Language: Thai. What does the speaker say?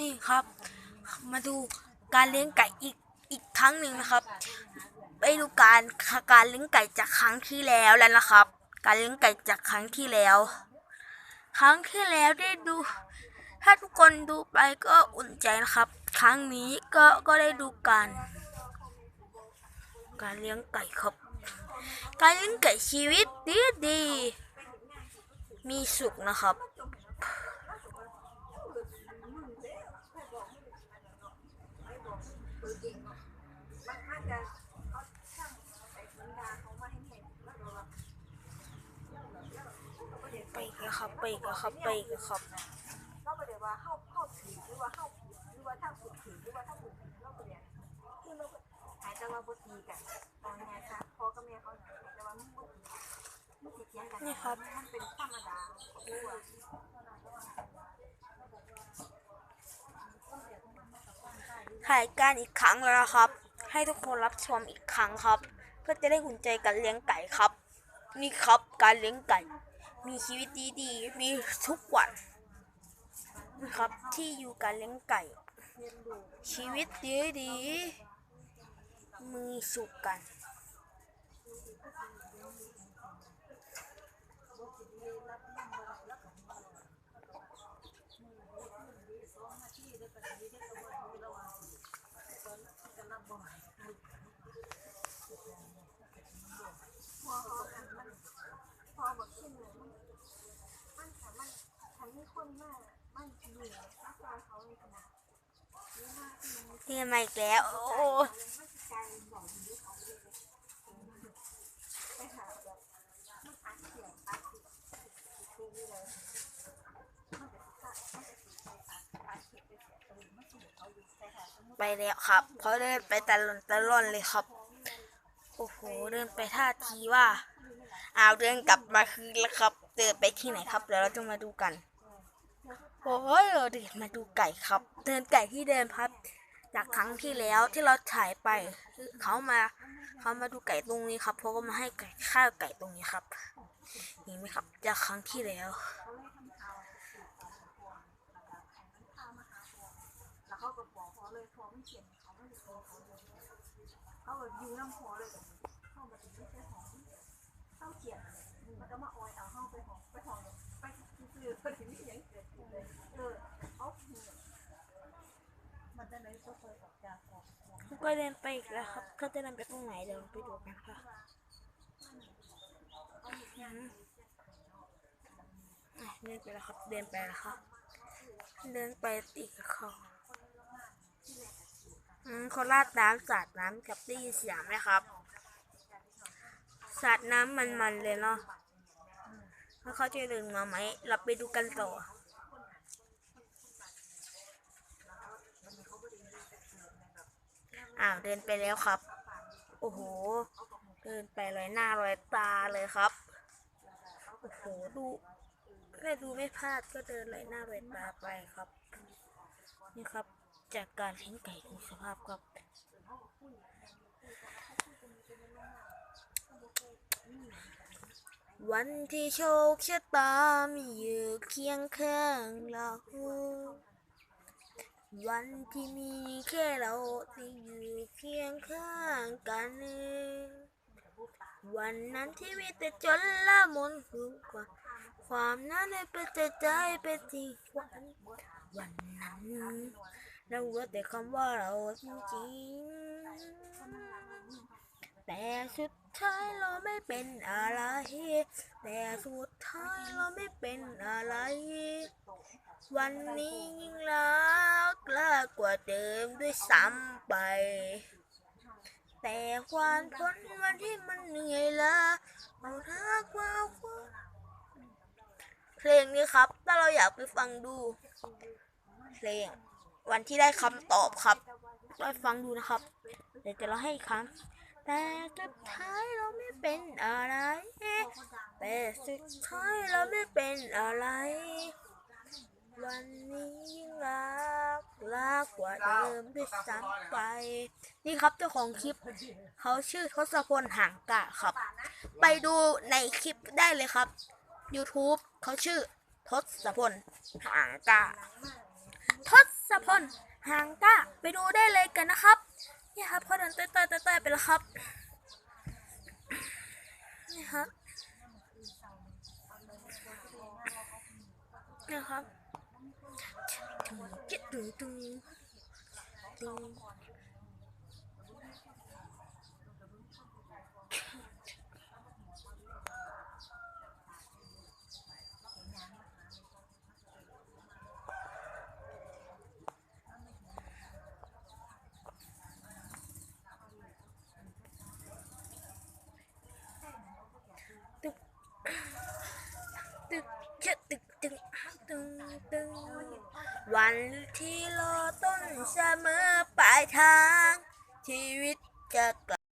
นี่ครับ มาดูการเลี้ยงไก่อีกอีกครั้งหนึ่งนะครับ ไปดูการการเลี้ยงไก่จากครั้งที่แล้วแล้วนะครับ การเลี้ยงไก่จากครั้งที่แล้ว ครั้งที่แล้วได้ดู ถ้าทุกคนดูไปก็อุ่นใจนะครับ ครั้งนี้ก็ก็ได้ดูการ การเลี้ยงไก่ครับ การเลี้ยงไก่ชีวิตดีดีมีสุขนะครับ ไปอีกับไปกันครับไปอีกันครับเราไปเดี๋ยวว่าเข้าเข้าถือหรือว่าเข้าหรือว่าถ้าฝึกถือหรือว่าถ้าฝึกเราไปเรียนคือเราหายใจว่าบตีกันตอนนี้ค่ะพ่อกับแม่เขาหายใจว่ามึงบตีมึงติดเถียงกันนี่ครับมันเป็นธรรมดารู้ว่าถ่ายการอีกครั้งแล้วนะครับ ให้ทุกคนรับชมอีกครั้งครับ เพื่อจะได้หุ่นใจการเลี้ยงไก่ครับ นี่ครับการเลี้ยงไก่ มีชีวิตดีๆ มีทุกวันนะครับที่อยู่การเลี้ยงไก่ ชีวิตดีๆ มีสุขกันพ่อเขาอันมันพ่อบอกขึ้นเลยมันมันสามารถทำให้ คนมากมันเหนื่อยรักษาเขาเลยขนาดนี้มากที่มันนี่มาอีกแล้ว โอ้ไม่ใจบอกอยู่ด้วยเขาเลยไปหาแบบมันอัดเสียงอัดเสียงทีนี้เลยมันจะฆ่ามันจะติดใจอัดอัดเสียงไปเสียเออมันสูงเขาอยู่แต่หาสมมติไปแล้วครับเขาเดินไปตะลอนตะล่อนเลยครับ โอ้โห เดินไปท่าทีว่า อ้าวเดินกลับมาคืนแล้วครับ เดินไปที่ไหนครับ เดี๋ยวเราจะมาดูกัน โอ้ยเราเดินมาดูไก่ครับ เดินไก่ที่เดินพับ จากครั้งที่แล้วที่เราถ่ายไปเขามาเขามาดูไก่ตรงนี้ครับเพราะว่ามาให้ไก่ข้าวไก่ตรงนี้ครับเห็นไหมครับ จากครั้งที่แล้วแล้วเขาก็บอกพอเลยพอไม่เขียนเขาไม่ได้เขาเลยเขาแบบอยู่น้ำพอเลยเข้ามาถึงไม่ใช่หอมเข้าเขียนมันก็มาออยเอาเข้าไปหอมไปหอมไปซื้อไปถึงนี่ยังเกิดเลยเออเขามันจะไหน ก็เคยเดินไปอีกแล้วครับเขาจะเดินไปตรงไหนเดี๋ยวไปดูกันค่ะเดินไปแล้วครับ เดินไปแล้วครับ เดินไปตีกับเขาอืมเขาลาดน้ำสาดน้ำกับได้ยินเสียงไหมครับ สาดน้ำมันๆเลยเนาะแล้วเขาจะเดินมาไหมเราไปดูกันต่อ อ้าวเดินไปแล้วครับ โอ้โห เดินไปลอยหน้าลอยตาเลยครับ โอ้โห ดูไม่ดูไม่พลาดก็เดินลอยหน้าลอยตาไปครับ นี่ครับ จากการเลี้ยงไก่ดูสภาพครับวันที่โชคชะตามีอยู่เคียงข้างเรา วันที่มีแค่เราที่อยู่เคียงข้างกัน วันนั้นที่มีแต่จนละมุนหูกว่าความนั้นได้เป็นแต่ใจเป็นที่วันวันนั้นเรารู้แต่คำว่าเราจริงๆแต่สุดท้ายเราไม่เป็นอะไร แต่สุดท้ายเราไม่เป็นอะไร วันนี้ยิ่งรักลากกว่าเดิมด้วยซ้ำไป แต่ความทนวันที่มันเหนื่อยล้าเอาทักว่าวเพลงนี้ครับ ถ้าเราอยากไปฟังดู เพลง วันที่ได้คำตอบครับไปฟังดูนะครับ เดี๋ยวจะเราให้อีกครั้ง แต่สุดท้ายเราไม่เป็นอะไร แต่สุดท้ายเราไม่เป็นอะไร วันนี้ยิ่งรักรักกว่าเดิมด้วยซ้ำไป นี่ครับเจ้าของคลิปเขาชื่อทศพลหางกะครับ ไปดูในคลิปได้เลยครับ YouTube เขาชื่อทศพลหางกะทศพลหางกะไปดูได้เลยกันนะครับ นี่ครับเขาเดินเต้ยเต้ยไปแล้วครับนี่ครับนะครับ thằng chết rồi tôi tôi วันที่รอต้นเสมอปลายทาง ชีวิตจะกลับ